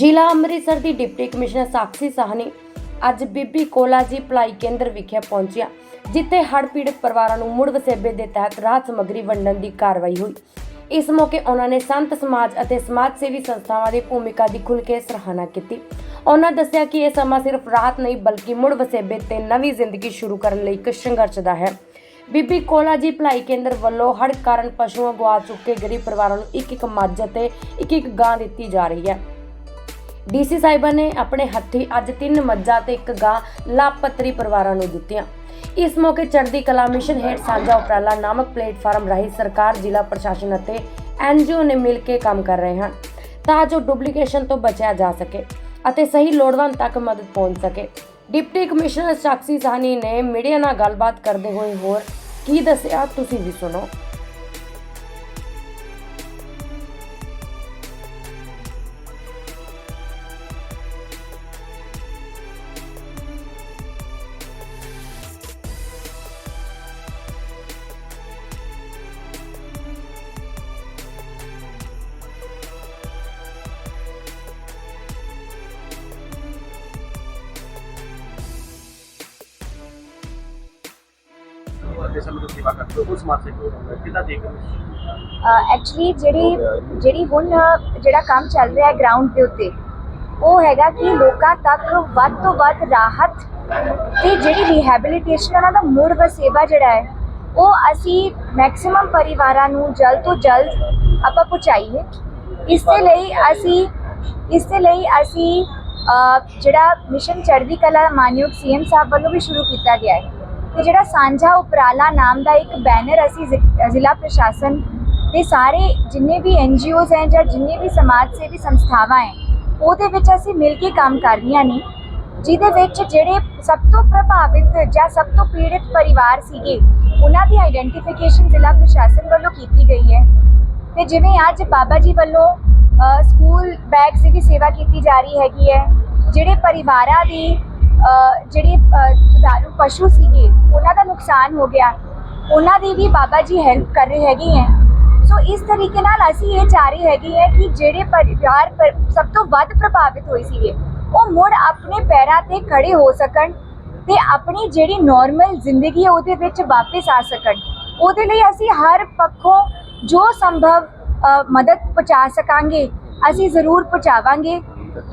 ਜ਼ਿਲ੍ਹਾ ਅੰਮ੍ਰਿਤਸਰ ਦੀ deputy commissioner Sakshi Sawhney ਅੱਜ ਬੀਬੀ ਕੋਲਾ ਜੀ ਭਲਾਈ ਕੇਂਦਰ ਵਿਖੇ ਪਹੁੰਚਿਆ, ਜਿੱਥੇ ਹੜ੍ਹ ਪੀੜਤ ਪਰਿਵਾਰਾਂ ਨੂੰ ਮੁੜ ਵਸੇਬੇ ਦੇ ਤਹਿਤ ਰਾਹਤ ਸਮੱਗਰੀ ਵੰਡਣ ਦੀ ਕਾਰਵਾਈ ਹੋਈ। ਇਸ ਮੌਕੇ ਉਹਨਾਂ ਨੇ ਸੰਤ ਸਮਾਜ ਅਤੇ ਸਮਾਜ ਸੇਵੀ ਸੰਸਥਾਵਾਂ ਦੀ ਭੂਮਿਕਾ ਦੀ ਖੁੱਲ੍ਹ ਕੇ ਸਰਾਹਨਾ ਕੀਤੀ। ਉਹਨਾਂ ਦੱਸਿਆ ਕਿ ਇਹ ਸਮਾਂ ਸਿਰਫ ਰਾਹਤ ਨਹੀਂ, ਬਲਕਿ ਮੁੜ ਵਸੇਬੇ ਤੇ ਨਵੀਂ ਜ਼ਿੰਦਗੀ ਸ਼ੁਰੂ ਕਰਨ ਲਈ ਇੱਕ ਸੰਘਰਸ਼ ਦਾ ਹੈ। ਬੀਬੀ ਕੋਲਾ ਜੀ ਭਲਾਈ ਕੇਂਦਰ ਵੱਲੋਂ ਹੜ੍ਹ ਕਾਰਨ ਪਸ਼ੂਆਂ ਗਵਾ ਚੁੱਕੇ ਗਰੀਬ ਪਰਿਵਾਰਾਂ ਨੂੰ ਇੱਕ ਇੱਕ ਮੱਝ ਅਤੇ ਇੱਕ ਇੱਕ ਗਾਂ ਦਿੱਤੀ ਜਾ ਰਹੀ ਹੈ। ਡੀਸੀ ਸਾਹਿਬਾਂ ਨੇ ਆਪਣੇ ਹੱਥੀਂ ਅੱਜ ਤਿੰਨ ਮੱਝਾਂ ਤੇ ਇੱਕ ਗਾਂ ਲਾਭਪਾਤਰੀ ਪਰਿਵਾਰਾਂ ਨੂੰ ਦਿੱਤੀਆਂ। ਇਸ ਮੌਕੇ ਚੜ੍ਹਦੀ ਕਲਾ ਮਿਸ਼ਨ ਹੇਠ ਸਾਂਝਾ ਉਪਰਾਲਾ ਨਾਮਕ ਪਲੇਟਫਾਰਮ ਰਾਹੀਂ ਸਰਕਾਰ, ਜ਼ਿਲ੍ਹਾ ਪ੍ਰਸ਼ਾਸਨ ਅਤੇ ਐਨਜੀਓ ਨੇ ਮਿਲ ਕੇ ਕੰਮ ਕਰ ਰਹੇ ਹਨ ਤਾਂ ਜੋ ਡੁਪਲੀਕੇਸ਼ਨ ਤੋਂ ਬਚਿਆ ਜਾ ਸਕੇ ਅਤੇ ਸਹੀ ਲੋੜਵੰਦ ਤੱਕ ਮਦਦ ਪਹੁੰਚ ਸਕੇ। ਡਿਪਟੀ ਕਮਿਸ਼ਨਰ ਸਾਕਸ਼ੀ ਸਾਹਨੀ ਨੇ ਮੀਡੀਆ ਨਾਲ ਗੱਲਬਾਤ ਕਰਦੇ ਹੋਏ ਹੋਰ ਕੀ ਦੱਸਿਆ, ਤੁਸੀਂ ਵੀ ਸੁਣੋ। ਦੇ ਸਮੇਂ ਤੋਂ ਸੇਵਾ ਕਰਦੇ ਹੋ, ਉਸ ਸਮਾਜ ਸੇਵੀ ਕਿੱਦਾਂ ਦੇਖ ਐਕਚੁਅਲੀ ਜਿਹੜੀ ਜਿਹੜੀ ਹੁਣ ਜਿਹੜਾ ਕੰਮ ਚੱਲ ਰਿਹਾ ਹੈ ਗਰਾਊਂਡ ਦੇ ਉੱਤੇ, ਉਹ ਹੈਗਾ ਕਿ ਲੋਕਾਂ ਤੱਕ ਵੱਧ ਤੋਂ ਵੱਧ ਰਾਹਤ ਤੇ ਜਿਹੜੀ ਰਿਹੈਬਿਲਿਟੇਸ਼ਨ ਉਹਨਾਂ ਦਾ ਮੁੜ ਵਸੇਬਾ ਜਿਹੜਾ ਹੈ, ਉਹ ਅਸੀਂ ਮੈਕਸਿਮਮ ਪਰਿਵਾਰਾਂ ਨੂੰ ਜਲਦ ਤੋਂ ਜਲਦ ਆਪਾਂ ਪਹੁੰਚਾਈਏ। ਇਸ ਦੇ ਲਈ ਅਸੀਂ, ਇਸ ਦੇ ਲਈ ਅਸੀਂ ਜਿਹੜਾ ਮਿਸ਼ਨ ਚੜ੍ਹਦੀ ਕਲਾ ਮਾਨਯੋਗ ਸੀਐਮ ਸਾਹਿਬ ਵੱਲੋਂ ਵੀ ਸ਼ੁਰੂ ਕੀਤਾ ਗਿਆ ਹੈ। ਤੇ ਜਿਹੜਾ ਸਾਂਝਾ ਉਪਰਾਲਾ ਨਾਮ ਦਾ ਇੱਕ ਬੈਨਰ ਅਸੀਂ ਜ਼ਿ- ਜ਼ਿਲ੍ਹਾ ਪ੍ਰਸ਼ਾਸਨ ਦੇ ਸਾਰੇ ਜਿੰਨੇ ਵੀ ਐਨਜੀਓਜ਼ ਹੈ ਜਾਂ ਜਿੰਨੇ ਵੀ ਸਮਾਜ ਸੇਵੀ ਸੰਸਥਾਵਾਂ ਹੈ, ਉਹਦੇ ਵਿੱਚ ਅਸੀਂ ਮਿਲ ਕੇ ਕੰਮ ਕਰ ਰਹੀਆਂ ਨੇ, ਜਿਹਦੇ ਵਿੱਚ ਜਿਹੜੇ ਸਭ ਤੋਂ ਪ੍ਰਭਾਵਿਤ ਜਾਂ ਸਭ ਤੋਂ ਪੀੜਿਤ ਪਰਿਵਾਰ ਸੀਗੇ, ਉਹਨਾਂ ਦੀ ਆਈਡੈਂਟੀਫਿਕੇਸ਼ਨ ਜ਼ਿਲ੍ਹਾ ਪ੍ਰਸ਼ਾਸਨ ਵੱਲੋਂ ਕੀਤੀ ਗਈ ਹੈ। ਤੇ ਜਿਵੇਂ ਅੱਜ ਬਾਬਾ ਜੀ ਵੱਲੋਂ ਸਕੂਲ ਬੈਗਸ ਦੀ ਵੀ ਸੇਵਾ ਕੀਤੀ ਜਾ ਰਹੀ ਹੈਗੀ ਹੈ, ਜਿਹੜੇ ਪਰਿਵਾਰਾਂ ਦੀ ਜਿਹੜੇ ਦਾਰੂ ਪਸ਼ੂ ਸੀਗੇ, ਉਹਨਾਂ ਦਾ ਨੁਕਸਾਨ ਹੋ ਗਿਆ। ਉਹਨਾਂ ਦੀ ਵੀ ਬਾਬਾ ਜੀ ਹੈਲਪ ਕਰ ਰਹੇ ਹੈਗੇ ਹੈ ਸੋ ਇਸ ਤਰੀਕੇ ਨਾਲ ਅਸੀਂ ਇਹ ਚਾਹ ਰਹੇ ਹੈਗੇ ਹੈ ਕਿ ਜਿਹੜੇ ਪਰਿਵਾਰ ਸਭ ਤੋਂ ਵੱਧ ਪ੍ਰਭਾਵਿਤ ਹੋਏ ਸੀਗੇ, ਉਹ ਮੁੜ ਆਪਣੇ ਪੈਰਾਂ ਤੇ ਖੜੇ ਹੋ ਸਕਣ ਤੇ ਆਪਣੀ ਜਿਹੜੀ ਨਾਰਮਲ ਜ਼ਿੰਦਗੀ ਹੈ, ਉਹਦੇ ਵਿੱਚ ਵਾਪਸ ਆ ਸਕਣ। ਉਹਦੇ ਲਈ ਅਸੀਂ ਹਰ ਪੱਖੋਂ ਜੋ ਸੰਭਵ ਮਦਦ ਪਹੁੰਚਾ ਸਕਾਂਗੇ, ਅਸੀਂ ਜ਼ਰੂਰ ਪਹੁੰਚਾਵਾਂਗੇ।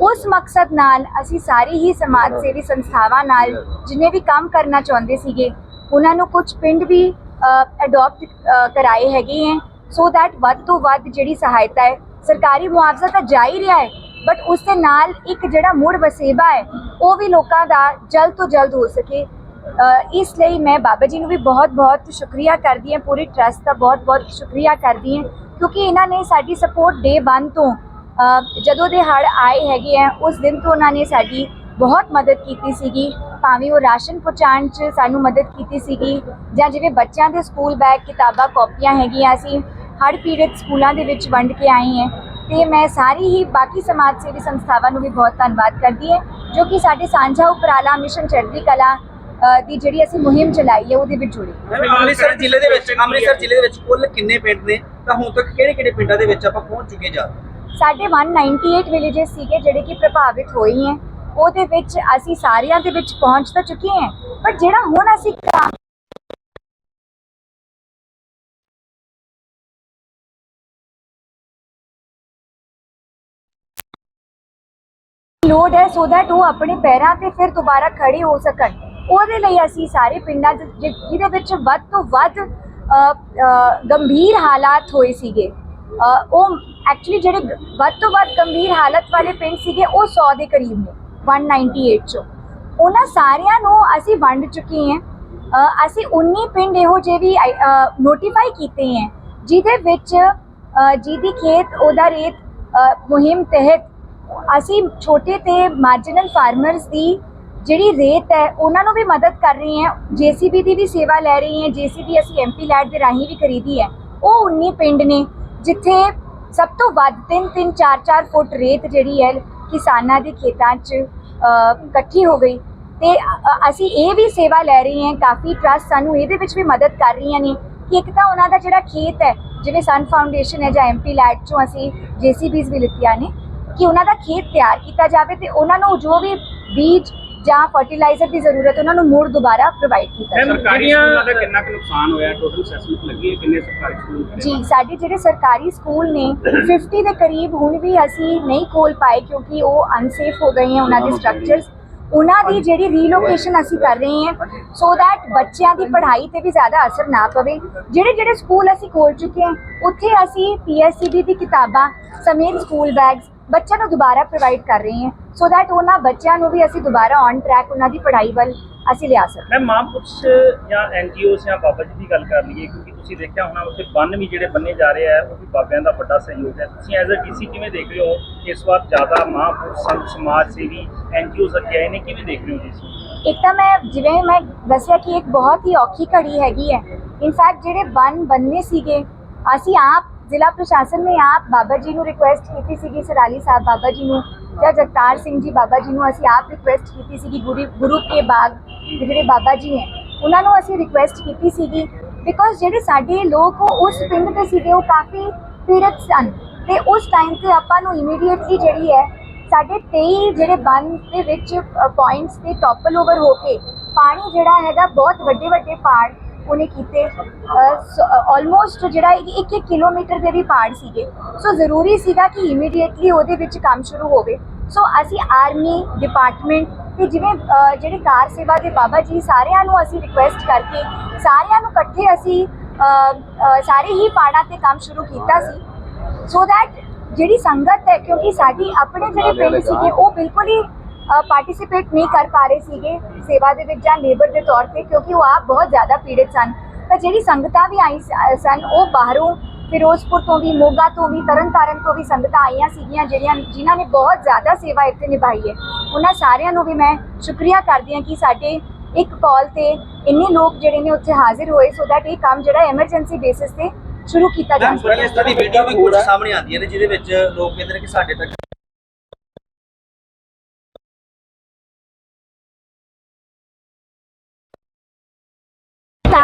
ਉਸ ਮਕਸਦ ਨਾਲ ਅਸੀਂ ਸਾਰੀ ਹੀ ਸਮਾਜ ਸੇਵੀ ਸੰਸਥਾਵਾਂ ਨਾਲ ਜਿਨੇ ਵੀ ਕੰਮ ਕਰਨਾ ਚਾਹੁੰਦੇ ਸੀਗੇ ਉਹਨਾਂ ਨੂੰ ਕੁਝ ਪਿੰਡ ਵੀ ਅਡਾਪਟ ਕਰਾਏ ਹੈਗੇ ਹੈ ਸੋ ਦੈਟ ਵੱਧ ਤੋਂ ਵੱਧ ਜਿਹੜੀ ਸਹਾਇਤਾ ਹੈ ਸਰਕਾਰੀ ਮੁਆਵਜ਼ਾ ਤਾਂ ਜਾ ਹੀ ਰਿਹਾ ਹੈ ਬਟ ਉਸ ਦੇ ਨਾਲ ਇੱਕ ਜਿਹੜਾ ਮੁੜ ਵਸੇਬਾ ਹੈ ਉਹ ਵੀ ਲੋਕਾਂ ਦਾ ਜਲਦ ਤੋਂ ਜਲਦ ਹੋ ਸਕੇ। ਇਸ ਲਈ ਮੈਂ ਬਾਬਾ ਜੀ ਨੂੰ ਵੀ ਬਹੁਤ-ਬਹੁਤ ਸ਼ੁਕਰੀਆ ਕਰਦੀ ਹਾਂ ਪੂਰੀ ਟਰਸਟ ਦਾ ਬਹੁਤ-ਬਹੁਤ ਸ਼ੁਕਰੀਆ ਕਰਦੀ ਹਾਂ ਕਿਉਂਕਿ ਇਹਨਾਂ ਨੇ ਸਾਡੀ ਸਪੋਰਟ ਡੇ 1 ਤੋਂ ਜਦੋਂ ਦੇ ਹੜ ਆਏ ਹੈਗੇ ਆ, ਉਸ ਦਿਨ ਤੋਂ ਉਹਨਾਂ ਨੇ ਸਾਡੀ ਬਹੁਤ ਮਦਦ ਕੀਤੀ ਸੀਗੀ। ਭਾਵੇਂ ਉਹ ਰਾਸ਼ਨ ਪਹੁੰਚਾਉਣ 'ਚ ਸਾਨੂੰ ਮਦਦ ਕੀਤੀ ਸੀਗੀ ਜਾਂ ਜਿਵੇਂ ਬੱਚਿਆਂ ਦੇ ਸਕੂਲ ਬੈਗ, ਕਿਤਾਬਾਂ, ਕਾਪੀਆਂ ਹੈਗੀਆਂ ਅਸੀਂ ਹੜ ਪੀੜਤ ਸਕੂਲਾਂ ਦੇ ਵਿੱਚ ਵੰਡ ਕੇ ਆਏ ਹੈ ਤੇ ਮੈਂ ਸਾਰੀ ਹੀ ਬਾਕੀ ਸਮਾਜ ਸੇਵੀ ਸੰਸਥਾਵਾਂ ਨੂੰ ਵੀ ਬਹੁਤ ਧੰਨਵਾਦ ਕਰਦੀ ਹਾਂ, ਜੋ ਕਿ ਸਾਡੇ ਸਾਂਝਾ ਉਪਰਾਲਾ ਮਿਸ਼ਨ ਚੜ੍ਹਦੀ ਕਲਾ ਦੀ ਜਿਹੜੀ ਅਸੀਂ ਮੁਹਿੰਮ ਚਲਾਈ ਹੈ ਉਹਦੇ ਵਿੱਚ ਜੁੜੇ ਅੰਮ੍ਰਿਤਸਰ ਜ਼ਿਲ੍ਹੇ ਦੇ ਵਿੱਚ, ਅੰਮ੍ਰਿਤਸਰ ਜ਼ਿਲ੍ਹੇ ਦੇ ਵਿੱਚ ਕੁੱਲ ਕਿੰਨੇ ਪਿੰਡ ਨੇ? ਤਾਂ ਹੁਣ ਤੱਕ ਕਿਹੜੇ ਕਿਹੜੇ ਪਿੰਡਾਂ ਦੇ ਵਿੱਚ ਆਪਾਂ ਪਹੁੰਚ ਚੁੱਕੇ ਜਾ ਸਾਡੇ 198 ਵਿਲੇजेस ਸੀਗੇ ਜਿਹੜੇ ਕਿ ਪ੍ਰਭਾਵਿਤ ਹੋਏ ਹੈ ਉਹਦੇ ਵਿੱਚ ਅਸੀਂ ਸਾਰਿਆਂ ਦੇ ਵਿੱਚ ਪਹੁੰਚ ਤਾਂ ਚੁੱਕੇ ਹਾਂ, ਪਰ ਜਿਹੜਾ ਹੁਣ ਅਸੀਂ ਕੰਮ ਲੋਡ ਹੈ ਸੋ ਦੈਟ ਉਹ ਆਪਣੇ ਪੈਰਾਂ ਤੇ ਫਿਰ ਦੁਬਾਰਾ ਖੜੇ ਹੋ ਸਕਣ। ਉਹਦੇ ਲਈ ਅਸੀਂ ਸਾਰੇ ਪਿੰਡਾਂ 'ਚ ਜਿਹਦੇ ਵਿੱਚ ਵੱਧ ਤੋਂ ਵੱਧ ਗੰਭੀਰ ਹਾਲਾਤ ਹੋਏ ਸੀਗੇ। ਉਹ ਐਕਚੁਅਲੀ ਜਿਹੜੇ ਵੱਧ ਤੋਂ ਵੱਧ ਗੰਭੀਰ ਹਾਲਤ ਵਾਲੇ ਪਿੰਡ ਸੀਗੇ, ਉਹ 100 ਦੇ ਕਰੀਬ ਨੇ 198 ਚੋਂ। ਉਹਨਾਂ ਸਾਰਿਆਂ ਨੂੰ ਅਸੀਂ ਵੰਡ ਚੁੱਕੇ ਹਾਂ। ਅਸੀਂ 19 ਪਿੰਡ ਇਹੋ ਜਿਹੇ ਵੀ ਨੋਟੀਫਾਈ ਕੀਤੇ ਹੈ, ਜਿਹਦੇ ਵਿੱਚ ਜਿਹਦੀ ਖੇਤ, ਉਹਦਾ ਰੇਤ ਮੁਹਿੰਮ ਤਹਿਤ ਅਸੀਂ ਛੋਟੇ ਤੇ ਮਾਰਜਨਲ ਫਾਰਮਰਸ ਦੀ ਜਿਹੜੀ ਰੇਤ ਹੈ, ਉਹਨਾਂ ਨੂੰ ਵੀ ਮਦਦ ਕਰ ਰਹੇ ਹਾਂ। ਜੀਸੀਬੀ ਦੀ ਵੀ ਸੇਵਾ ਲੈ ਰਹੇ ਹਾਂ ਜੀਸੀਬੀ ਅਸੀਂ ਐਮਪੀ ਲੈਡ ਦੇ ਰਾਹੀਂ ਵੀ ਖਰੀਦੀ ਹੈ। ਉਹ 19 ਪਿੰਡ ਨੇ। ਜਿੱਥੇ ਸਭ ਤੋਂ ਵੱਧ 3 3 4 4 ਫੁੱਟ ਰੇਤ ਜਿਹੜੀ ਹੈ ਕਿਸਾਨਾਂ ਦੇ ਖੇਤਾਂ 'ਚ ਇਕੱਠੀ ਹੋ ਗਈ। ਤੇ ਅਸੀਂ ਇਹ ਵੀ ਸੇਵਾ ਲੈ ਰਹੇ ਹਾਂ, ਕਾਫੀ ਟਰਸਟ ਸਾਨੂੰ ਇਹਦੇ ਵਿੱਚ ਵੀ ਮਦਦ ਕਰ ਰਹੀਆਂ ਨੇ ਕਿ ਇੱਕ ਤਾਂ ਉਹਨਾਂ ਦਾ ਜਿਹੜਾ ਖੇਤ ਹੈ ਜਿਵੇਂ ਸਨ ਫਾਊਂਡੇਸ਼ਨ ਹੈ ਜਾਂ ਐਮਪੀ ਲੈਟ ਚੋਂ ਅਸੀਂ ਜੀਸੀਬੀਜ਼ ਵੀ ਲਿੱਤੀਆਂ ਨੇ, ਕਿ ਉਹਨਾਂ ਦਾ ਖੇਤ ਤਿਆਰ ਕੀਤਾ ਜਾਵੇ ਤੇ ਉਹਨਾਂ ਨੂੰ ਜੋ ਵੀ ਬੀਜ ਜਾਂ ਫਰਟੀਲਾਈਜ਼ਰ ਦੀ ਜ਼ਰੂਰਤ ਉਹਨਾਂ ਨੂੰ ਮੁੜ ਦੁਬਾਰਾ ਪ੍ਰੋਵਾਈਡ ਕੀਤਾ ਜਾਵੇ। ਸਰਕਾਰੀ ਸਕੂਲਾਂ ਦਾ ਕਿੰਨਾ ਕੁ ਨੁਕਸਾਨ ਹੋਇਆ? ਟੋਟਲ ਅਸੈਸਮੈਂਟ ਲੱਗੀ ਹੈ? ਕਿੰਨੇ ਸਰਕਾਰੀ ਸਕੂਲ ਜੀ ਸਾਡੇ ਜਿਹੜੇ ਸਰਕਾਰੀ ਸਕੂਲ ਨੇ 50 ਦੇ ਕਰੀਬ ਹੁਣ ਵੀ ਅਸੀਂ ਨਹੀਂ ਖੋਲ ਪਾਏ ਕਿਉਂਕਿ ਉਹ ਅਨਸੇਫ ਹੋ ਗਏ ਹੈ ਉਹਨਾਂ ਦੇ ਸਟਰਕਚਰਸ ਉਹਨਾਂ ਦੀ ਜਿਹੜੀ ਰੀਲੋਕੇਸ਼ਨ ਅਸੀਂ ਕਰ ਰਹੇ ਹਾਂ ਸੋ that ਬੱਚਿਆਂ ਦੀ ਪੜ੍ਹਾਈ ਤੇ ਵੀ ਜ਼ਿਆਦਾ ਅਸਰ ਨਾ ਪਵੇ। ਜਿਹੜੇ ਜਿਹੜੇ ਸਕੂਲ ਅਸੀਂ ਖੋਲ ਚੁੱਕੇ ਹਾਂ ਉੱਥੇ ਅਸੀਂ ਪੀਐਸਸੀਬੀ ਦੀ ਕਿਤਾਬਾਂ ਸਮੇਤ ਸਕੂਲ ਬੈਗਸ ਬੱਚਿਆਂ ਨੂੰ ਦੁਬਾਰਾ ਪ੍ਰੋਵਾਈਡ ਕਰ ਰਹੇ ਹਾਂ। ਸੋ that ਉਹਨਾਂ ਬੱਚਿਆਂ ਨੂੰ ਵੀ ਅਸੀਂ ਦੁਬਾਰਾ ਔਨ ਟਰੈਕ ਉਹਨਾਂ ਦੀ ਪੜ੍ਹਾਈ ਵੱਲ ਅਸੀਂ ਲਿਆ ਸਕੀਏ। ਮੈਂ ਮਹਾਂਪੁਰਸ਼ ਜਾਂ ਐਨਜੀਓਸ ਜਾਂ ਬਾਬਾ ਜੀ ਦੀ ਗੱਲ ਕਰ ਲਈਏ ਕਿਉਂਕਿ ਤੁਸੀਂ ਦੇਖਿਆ ਹੋਣਾ ਉੱਥੇ ਬੰਨ ਵੀ ਜਿਹੜੇ ਬੰਨੇ ਜਾ ਰਹੇ ਆ ਉਹ ਵੀ ਬਾਬਿਆਂ ਦਾ ਵੱਡਾ ਸਹਿਯੋਗ ਹੈ। ਤੁਸੀਂ ਐਜ਼ ਅ ਡੀਸੀ ਕਿਵੇਂ ਦੇਖ ਰਹੇ ਹੋ ਇਸ ਵਾਰ ਜ਼ਿਆਦਾ ਮਹਾਂਪੁਰਸ਼ ਸੰਤ ਸਮਾਜ ਸੇਵੀ ਐਨਜੀਓਸ ਅੱਗੇ ਆਏ ਨੇ ਕਿਵੇਂ ਦੇਖ ਰਹੇ ਹੋ ਨੂੰ? ਇੱਕ ਤਾਂ ਮੈਂ ਜਿਵੇਂ ਮੈਂ ਦੱਸਿਆ ਕਿ ਇੱਕ ਬਹੁਤ ਹੀ ਔਖੀ ਘੜੀ ਹੈਗੀ ਹੈ। ਇਨਫੈਕਟ ਜਿਹੜੇ ਬੰਨ ਬੰਨੇ ਸੀਗੇ ਅਸੀਂ ਆਪ ਜ਼ਿਲ੍ਹਾ ਪ੍ਰਸ਼ਾਸਨ ਨੇ ਆਪ ਬਾਬਾ ਜੀ ਨੂੰ ਰਿਕੁਐਸਟ ਕੀਤੀ ਸੀਗੀ, ਸਰਾਲੀ ਸਾਹਿਬ ਬਾਬਾ ਜੀ ਨੂੰ ਜਾਂ ਜਗਤਾਰ ਸਿੰਘ ਜੀ ਬਾਬਾ ਜੀ ਨੂੰ ਅਸੀਂ ਆਪ ਰਿਕੁਐਸਟ ਕੀਤੀ ਸੀਗੀ ਗੁਰੂ ਗੁਰੂ ਕੇ ਬਾਗ ਦੇ ਜਿਹੜੇ ਬਾਬਾ ਜੀ ਹੈ ਉਹਨਾਂ ਨੂੰ ਅਸੀਂ ਰਿਕੁਐਸਟ ਕੀਤੀ ਸੀਗੀ ਬਿਕੋਜ਼ ਜਿਹੜੇ ਸਾਡੇ ਲੋਕ ਉਸ ਪਿੰਡ ਦੇ ਸੀਗੇ, ਉਹ ਕਾਫੀ ਪੀੜਤ ਸਨ ਤੇ ਉਸ ਟਾਈਮ ਤੇ ਆਪਾਂ ਨੂੰ ਇਮੀਡੀਏਟਲੀ ਜਿਹੜੀ ਹੈ ਸਾਡੇ 23 ਜਿਹੜੇ ਬੰਨ ਦੇ ਵਿੱਚ ਪੁਆਇੰਟਸ ਤੇ ਟੋਪਲ ਓਵਰ ਹੋ ਕੇ ਪਾਣੀ ਜਿਹੜਾ ਹੈਗਾ ਬਹੁਤ ਵੱਡੇ ਵੱਡੇ ਪਹਾੜ ਉਹਨੇ ਕੀਤੇ ਆਲਮੋਸਟ ਜਿਹੜਾ 1-1 ਕਿਲੋਮੀਟਰ ਦੇ ਵੀ ਪਹਾੜ ਸੀਗੇ। ਸੋ ਜ਼ਰੂਰੀ ਸੀਗਾ ਕਿ ਇਮੀਡੀਏਟਲੀ ਉਹਦੇ ਵਿੱਚ ਕੰਮ ਸ਼ੁਰੂ ਹੋਵੇ। ਸੋ ਅਸੀਂ ਆਰਮੀ ਡਿਪਾਰਟਮੈਂਟ ਤੇ ਜਿਵੇਂ ਜਿਹੜੇ ਕਾਰ ਸੇਵਾ ਦੇ ਬਾਬਾ ਜੀ ਸਾਰਿਆਂ ਨੂੰ ਅਸੀਂ ਰਿਕੁਐਸਟ ਕਰਕੇ ਸਾਰਿਆਂ ਨੂੰ ਇਕੱਠੇ ਅਸੀਂ ਸਾਰੇ ਹੀ ਪਹਾੜਾਂ ਤੇ ਕੰਮ ਸ਼ੁਰੂ ਕੀਤਾ ਸੀ। ਸੋ that ਜਿਹੜੀ ਸੰਗਤ ਹੈ ਕਿਉਂਕਿ ਸਾਡੀ ਆਪਣੇ ਜਿਹੜੇ ਪਿੰਡ ਸੀਗੇ ਉਹ ਬਿਲਕੁਲ ਹੀ ਪਾਰਟਿਸਿਪੇਟ ਨਹੀਂ ਕਰ ਪਾ ਰਹੇ ਸੀਗੇ ਸੇਵਾ ਦੇ ਵਿੱਚ ਜਾਂ ਲੇਬਰ ਦੇ ਤੌਰ ਤੇ ਕਿਉਂਕਿ ਉਹ ਆਪ ਬਹੁਤ ਜ਼ਿਆਦਾ ਪੀੜਤ ਸਨ। ਤਾਂ ਜਿਹੜੀ ਸੰਗਤਾਂ ਵੀ ਆਈ ਸਨ ਉਹ ਬਾਹਰੋਂ ਫਿਰੋਜ਼ਪੁਰ ਤੋਂ ਵੀ ਮੋਗਾ ਤੋਂ ਵੀ ਤਰਨਤਾਰਨ ਤੋਂ ਵੀ ਸੰਗਤਾਂ ਆਈਆਂ ਸੀਗੀਆਂ ਜਿਹੜੀਆਂ ਜਿਨ੍ਹਾਂ ਨੇ ਬਹੁਤ ਜ਼ਿਆਦਾ ਸੇਵਾ ਇੱਥੇ ਨਿਭਾਈ ਹੈ। ਉਹਨਾਂ ਸਾਰਿਆਂ ਨੂੰ ਵੀ ਮੈਂ ਸ਼ੁਕਰੀਆ ਕਰਦੀ ਹਾਂ ਕਿ ਸਾਡੇ ਇੱਕ ਕਾਲ ਤੇ ਇੰਨੇ ਲੋਕ ਜਿਹੜੇ ਨੇ ਉੱਥੇ ਹਾਜ਼ਰ ਹੋਏ ਸੋ that ਇਹ ਕੰਮ ਜਿਹੜਾ ਐਮਰਜੈਂਸੀ ਬੇਸਿਸ ਤੇ ਸ਼ੁਰੂ ਕੀਤਾ ਜਾ ਸਕੇ। ਇਸ ਤਰ੍ਹਾਂ ਦੀ ਵੀਡੀਓ ਵੀ ਕੁਝ ਸਾਹਮਣੇ ਆਉਂਦੀਆਂ ਨੇ ਜਿਹਦੇ ਵਿੱਚ ਲੋਕ ਕਹਿੰਦੇ ਨੇ ਕਿ ਸਾਡੇ ਤੱਕ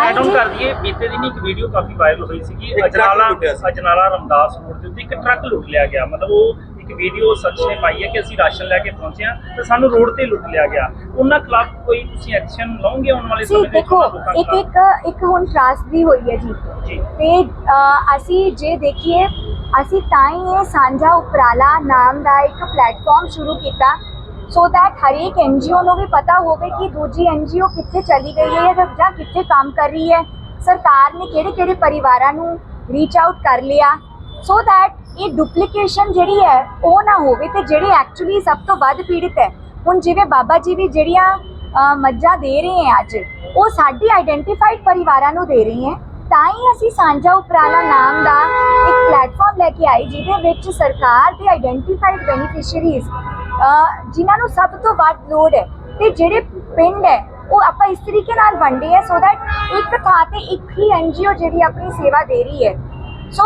ਐਡ ਆਨ ਕਰ ਦਈਏ। ਬੀਤੇ ਦਿਨ ਇੱਕ ਵੀਡੀਓ ਕਾਫੀ ਵਾਇਰਲ ਹੋਈ ਸੀਗੀ। ਅਜਨਾਲਾ। ਅਜਨਾਲਾ ਰਮਦਾਸ ਰੋਡ ਦੇ ਉੱਤੇ ਇੱਕ ਟਰੱਕ ਲੁੱਟ ਲਿਆ ਗਿਆ। ਮਤਲਬ ਉਹ ਇੱਕ ਵੀਡੀਓ ਸੱਚ ਨੇ ਪਾਈ ਹੈ ਕਿ ਅਸੀਂ ਰਾਸ਼ਨ ਲੈ ਕੇ ਪਹੁੰਚੇ ਹਾਂ ਤੇ ਸਾਨੂੰ ਰੋਡ ਤੇ ਲੁੱਟ ਲਿਆ ਗਿਆ। ਉਹਨਾਂ ਖਿਲਾਫ ਕੋਈ ਤੁਸੀਂ ਐਕਸ਼ਨ ਲਓਗੇ ਆਉਣ ਵਾਲੇ ਜੀ ਸਮੇਂ ਦੇ ਵਿੱਚ ਦੇਖੋ ਇੱਕ? ਇੱਕ ਇੱਕ ਹੁਣ ਤਰਾਸਦੀ ਹੋਈ ਹੈ ਜੀ। ਤੇ ਅਸੀਂ ਜੇ ਦੇਖੀਏ ਅਸੀਂ ਤਾਂ ਹੀ ਇਹ ਸਾਂਝਾ ਉਪਰਾਲਾ ਨਾਮ ਦਾ ਇੱਕ ਪਲੇਟਫਾਰਮ ਸ਼ੁਰੂ ਕੀਤਾ ਸੋ that ਹਰੇਕ ਐਨਜੀਓ ਨੂੰ ਵੀ ਪਤਾ ਹੋਵੇ ਕਿ ਦੂਜੀ ਐਨਜੀਓ ਕਿੱਥੇ ਚਲੀ ਗਈ ਹੈ ਜਾਂ ਕਿੱਥੇ ਕੰਮ ਕਰ ਰਹੀ ਹੈ। ਸਰਕਾਰ ਨੇ ਕਿਹੜੇ ਕਿਹੜੇ ਪਰਿਵਾਰਾਂ ਨੂੰ ਰੀਚ ਆਊਟ ਕਰ ਲਿਆ। ਸੋ ਦੈਟ ਇਹ ਡੁਪਲੀਕੇਸ਼ਨ ਜਿਹੜੀ ਹੈ, ਉਹ ਨਾ ਹੋਵੇ ਤੇ ਜਿਹੜੇ ਐਕਚੁਅਲੀ ਸਭ ਤੋਂ ਵੱਧ ਪੀੜਿਤ ਹੈ, ਹੁਣ ਜਿਵੇਂ ਬਾਬਾ ਜੀ ਵੀ ਜਿਹੜੀਆਂ ਮੱਝਾਂ ਦੇ ਰਹੇ ਹੈ ਅੱਜ, ਉਹ ਸਾਡੀ ਆਈਡੈਂਟੀਫਾਈਡ ਪਰਿਵਾਰਾਂ ਨੂੰ ਦੇ ਰਹੀ ਹੈ। ਤਾਂ ਹੀ ਅਸੀਂ ਸਾਂਝਾ ਉਪਰਾਲਾ ਨਾਮ ਦਾ ਇੱਕ ਪਲੇਟਫਾਰਮ ਲੈ ਕੇ ਆਏ, ਜਿਹਦੇ ਵਿੱਚ ਸਰਕਾਰ ਦੇ ਆਈਡੈਂਟੀਫਾਈਡ ਬੈਨੀਫੀਸ਼ੀਅਰੀਜ਼ ਜਿਨ੍ਹਾਂ ਨੂੰ ਸਭ ਤੋਂ ਵੱਧ ਲੋੜ ਹੈ। ਤੇ ਜਿਹੜੇ ਪਿੰਡ ਹੈ, ਉਹ ਆਪਾਂ ਇਸ ਤਰੀਕੇ ਨਾਲ ਵੰਡੇ ਹੈ ਸੋ that ਇੱਕ ਥਾਂ ਤੇ ਇੱਕ ਹੀ ਐਨਜੀਓ ਜਿਹੜੀ ਆਪਣੀ ਸੇਵਾ ਦੇ ਰਹੀ ਹੈ। ਸੋ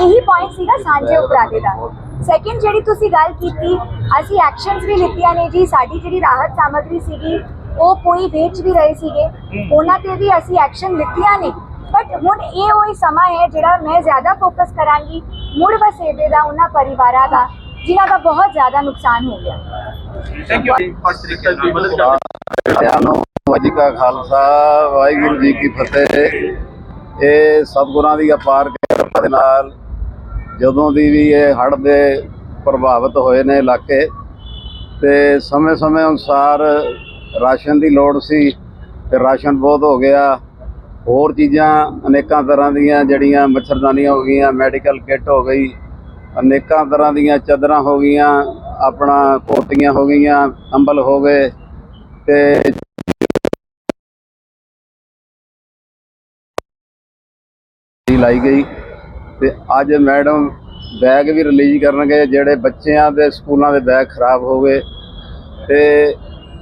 ਇਹੀ ਪੁਆਇੰਟ ਸੀਗਾ ਸਾਂਝੇ ਉਪਰਾਲੇ ਦਾ। ਸੈਕਿੰਡ ਜਿਹੜੀ ਤੁਸੀਂ ਗੱਲ ਕੀਤੀ, ਅਸੀਂ ਐਕਸ਼ਨਸ ਵੀ ਲਿੱਤੀਆਂ ਨੇ ਜੀ। ਸਾਡੀ ਜਿਹੜੀ ਰਾਹਤ ਸਾਮਗਰੀ ਸੀਗੀ, ਉਹ ਕੋਈ ਵੇਚ ਵੀ ਰਹੇ ਸੀਗੇ। ਉਹਨਾਂ ਤੇ ਵੀ ਅਸੀਂ ਐਕਸ਼ਨ ਲਿੱਤੀਆਂ ਨੇ। ਬਟ ਹੁਣ ਇਹ ਉਹ ਸਮਾਂ ਹੈ ਜਿਹੜਾ ਮੈਂ ਜ਼ਿਆਦਾ ਫੋਕਸ ਕਰਾਂਗੀ ਮੁੜ ਵਸੇਬੇ ਦਾ, ਉਹਨਾਂ ਪਰਿਵਾਰਾਂ ਦਾ। ਜਿਨ੍ਹਾਂ ਦਾ ਬਹੁਤ ਜ਼ਿਆਦਾ ਨੁਕਸਾਨ ਹੋ ਗਿਆ। ਥੈਂਕ ਯੂ ਤਰੀਕੇ ਨਾਲ ਮਦਦ ਕਰਦੇ ਕਾ ਖਾਲਸਾ ਵਾਹਿਗੁਰੂ ਜੀ ਕੀ ਫਤਿਹ। ਇਹ ਸਤਿਗੁਰਾਂ ਦੀ ਅਪਾਰ ਕਿਰਪਾ ਦੇ ਨਾਲ ਜਦੋਂ ਦੀ ਵੀ ਇਹ ਹੜ੍ਹ ਦੇ ਪ੍ਰਭਾਵਿਤ ਹੋਏ ਨੇ ਇਲਾਕੇ ਤੇ ਸਮੇਂ-ਸਮੇਂ ਅਨੁਸਾਰ ਰਾਸ਼ਨ ਦੀ ਲੋੜ ਸੀ ਤੇ ਰਾਸ਼ਨ ਬਹੁਤ ਹੋ ਗਿਆ। ਹੋਰ ਚੀਜ਼ਾਂ ਅਨੇਕਾਂ ਤਰ੍ਹਾਂ ਦੀਆਂ ਜਿਹੜੀਆਂ ਮੱਛਰਦਾਨੀਆਂ ਹੋ ਗਈਆਂ ਮੈਡੀਕਲ ਕਿੱਟ ਹੋ ਗਈ ਅਨੇਕਾਂ ਤਰ੍ਹਾਂ ਦੀਆਂ ਚਾਦਰਾਂ ਹੋ ਗਈਆਂ, ਆਪਣਾ ਕੋਟੀਆਂ ਹੋ ਗਈਆਂ, ਅੰਬਲ ਹੋ ਗਏ ਤੇ ਲਾਈ ਗਈ ਤੇ ਅੱਜ ਮੈਡਮ ਬੈਗ ਵੀ ਰਿਲੀਜ਼ ਕਰਨਗੇ ਜਿਹੜੇ ਬੱਚਿਆਂ ਦੇ ਸਕੂਲਾਂ ਦੇ ਬੈਗ ਖਰਾਬ ਹੋ ਗਏ ਤੇ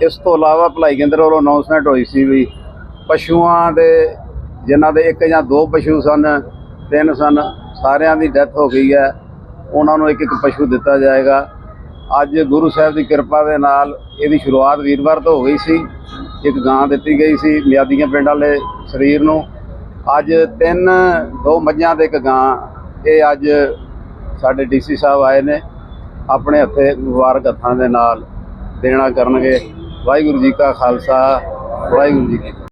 ਇਸ ਤੋਂ ਇਲਾਵਾ ਭਲਾਈ ਕੇਂਦਰ ਵੱਲੋਂ ਅਨਾਉਂਸਮੈਂਟ ਹੋਈ ਸੀ ਵੀ ਪਸ਼ੂਆਂ ਦੇ, ਜਿਨ੍ਹਾਂ ਦੇ ਇੱਕ ਜਾਂ ਦੋ ਪਸ਼ੂ ਸਨ, ਤਿੰਨ ਸਨ, ਸਾਰਿਆਂ ਦੀ ਡੈਥ ਹੋ ਗਈ ਹੈ। ਉਹਨਾਂ ਨੂੰ ਇੱਕ ਇੱਕ ਪਸ਼ੂ ਦਿੱਤਾ ਜਾਏਗਾ। ਅੱਜ ਗੁਰੂ ਸਾਹਿਬ ਦੀ ਕਿਰਪਾ ਦੇ ਨਾਲ ਇਹਦੀ ਸ਼ੁਰੂਆਤ ਵੀਰਵਾਰ ਤੋਂ ਹੋ ਗਈ ਸੀ। ਇੱਕ ਗਾਂ ਦਿੱਤੀ ਗਈ ਸੀ ਮਿਆਦੀਆਂ ਪਿੰਡ ਵਾਲੇ ਸਰੀਰ ਨੂੰ। ਅੱਜ ਤਿੰਨ, ਦੋ ਮੱਝਾਂ ਤੇ ਇੱਕ ਗਾਂ। ਇਹ ਅੱਜ ਸਾਡੇ ਡੀਸੀ ਸਾਹਿਬ ਆਏ ਨੇ। ਆਪਣੇ ਹੱਥੇ ਮੁਬਾਰਕ ਹੱਥਾਂ ਦੇ ਨਾਲ ਦੇਣਾ ਕਰਨਗੇ। ਵਾਹਿਗੁਰੂ ਜੀ ਕਾ ਖਾਲਸਾ, ਵਾਹਿਗੁਰੂ ਜੀ ਕੀ